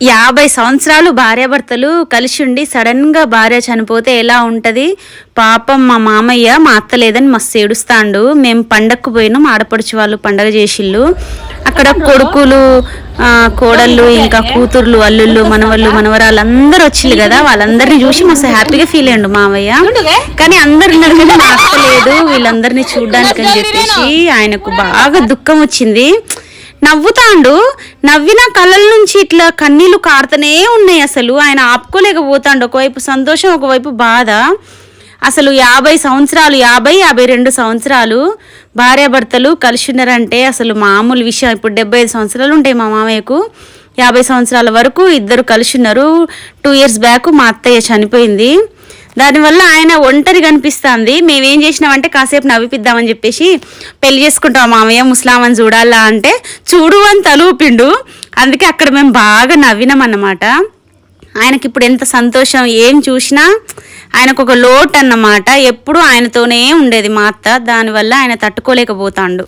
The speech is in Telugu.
యాభై సంవత్సరాలు భార్యాభర్తలు కలిసి ఉండి సడన్గా భార్య చనిపోతే ఎలా ఉంటుంది? పాపం మా మామయ్య మా అత్త లేదని మస్తు ఏడుస్తాండు. మేము పండగకు పోయినాం ఆడపడుచు వాళ్ళు పండగ చేసిళ్ళు. అక్కడ కొడుకులు కోడళ్ళు ఇంకా కూతుర్లు అల్లుళ్ళు మనవళ్ళు మనవరాలు అందరూ వచ్చిళ్ళు కదా. వాళ్ళందరినీ చూసి మస్తు హ్యాపీగా ఫీల్ అయ్యండు మామయ్య. కానీ అందరు మా అత్త లేదు. వీళ్ళందరినీ చూడ్డానికి అని చెప్పేసి ఆయనకు బాగా దుఃఖం వచ్చింది. నవ్వుతాండు. నవ్విన కళ్ళల నుంచి ఇట్లా కన్నీళ్ళు కారుతూనే ఉన్నాయి అసలు. ఆయన ఆపుకోలేకపోతాండు. ఒకవైపు సంతోషం ఒకవైపు బాధ. అసలు యాభై సంవత్సరాలు యాభై యాభై రెండు సంవత్సరాలు భార్యాభర్తలు కలిసి ఉన్నారంటే అసలు మామూలు విషయం. ఇప్పుడు డెబ్బై ఐదు సంవత్సరాలు ఉంటాయి మా మామయ్యకు. యాభై సంవత్సరాల వరకు ఇద్దరు కలిసి ఉన్నారు టూ ఇయర్స్ బ్యాక్ మా అత్తయ్య చనిపోయింది. దానివల్ల ఆయన ఒంటరి కనిపిస్తుంది మేమేం చేసినామంటే కాసేపు నవ్విపిద్దామని చెప్పేసి పెళ్ళి చేసుకుంటాం. మామయ్య ముస్లామని చూడాలా అంటే చూడు అని తలూపిండు. అందుకే అక్కడ మేము బాగా నవ్వినాం అన్నమాట ఆయనకి ఇప్పుడు ఎంత సంతోషం ఏం చూసినా ఆయనకు ఒక లోటు అన్నమాట. ఎప్పుడు ఆయనతోనే ఉండేది మా అత్త. దానివల్ల ఆయన తట్టుకోలేకపోతాండు.